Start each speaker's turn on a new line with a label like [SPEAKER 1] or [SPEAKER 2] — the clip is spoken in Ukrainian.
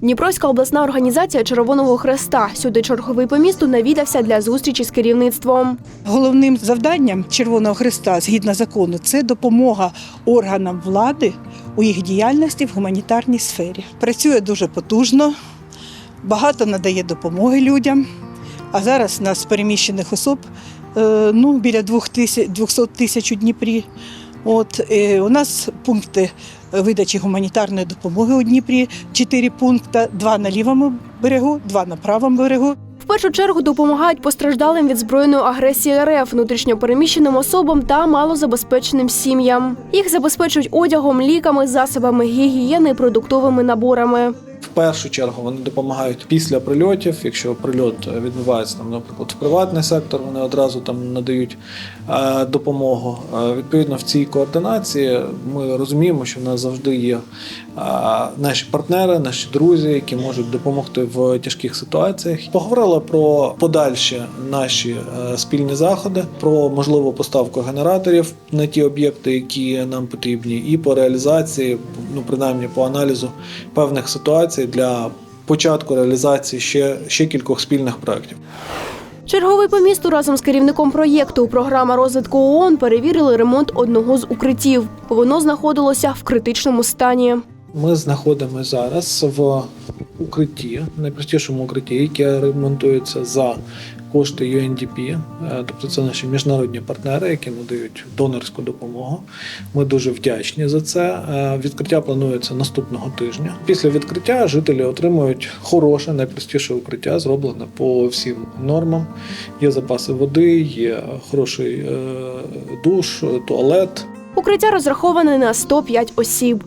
[SPEAKER 1] Дніпровська обласна організація Червоного Хреста. Сюди черговий по місту навідався для зустрічі з керівництвом.
[SPEAKER 2] Головним завданням Червоного Христа згідно закону це допомога органам влади у їх діяльності в гуманітарній сфері. Працює дуже потужно, багато надає допомоги людям. А зараз нас переміщених особ е, ну, біля 200 тисяч у Дніпрі. От, е, у нас пункти видачі гуманітарної допомоги у Дніпрі, чотири пункти, два на лівому берегу, два на правому берегу.
[SPEAKER 1] В першу чергу допомагають постраждалим від збройної агресії РФ, внутрішньо переміщеним особам та малозабезпеченим сім'ям. Їх забезпечують одягом, ліками, засобами гігієни, продуктовими наборами.
[SPEAKER 3] Першу чергу вони допомагають після прильотів. Якщо прильот відбувається там, наприклад, в приватний сектор, вони одразу там надають е, допомогу. Е, відповідно, в цій координації ми розуміємо, що в нас завжди є е, наші партнери, наші друзі, які можуть допомогти в тяжких ситуаціях. Поговорили про подальші наші спільні заходи, про можливу поставку генераторів на ті об'єкти, які нам потрібні, і по реалізації, ну принаймні по аналізу певних ситуацій для початку реалізації ще, ще кількох спільних проєктів.
[SPEAKER 1] Черговий по місту разом з керівником проєкту програма розвитку ООН перевірили ремонт одного з укриттів. Воно знаходилося в критичному стані.
[SPEAKER 3] Ми знаходимося зараз в укритті, найпростішому укритті, яке ремонтується за кошти UNDP, е, тобто це наші міжнародні партнери, які надають донорську допомогу. Ми дуже вдячні за це. Е, Відкриття планується наступного тижня. Після відкриття жителі отримують хороше, найпростіше укриття, зроблене по всім нормам. Є запаси води, є хороший е, душ, туалет.
[SPEAKER 1] Укриття розраховане на 105 осіб.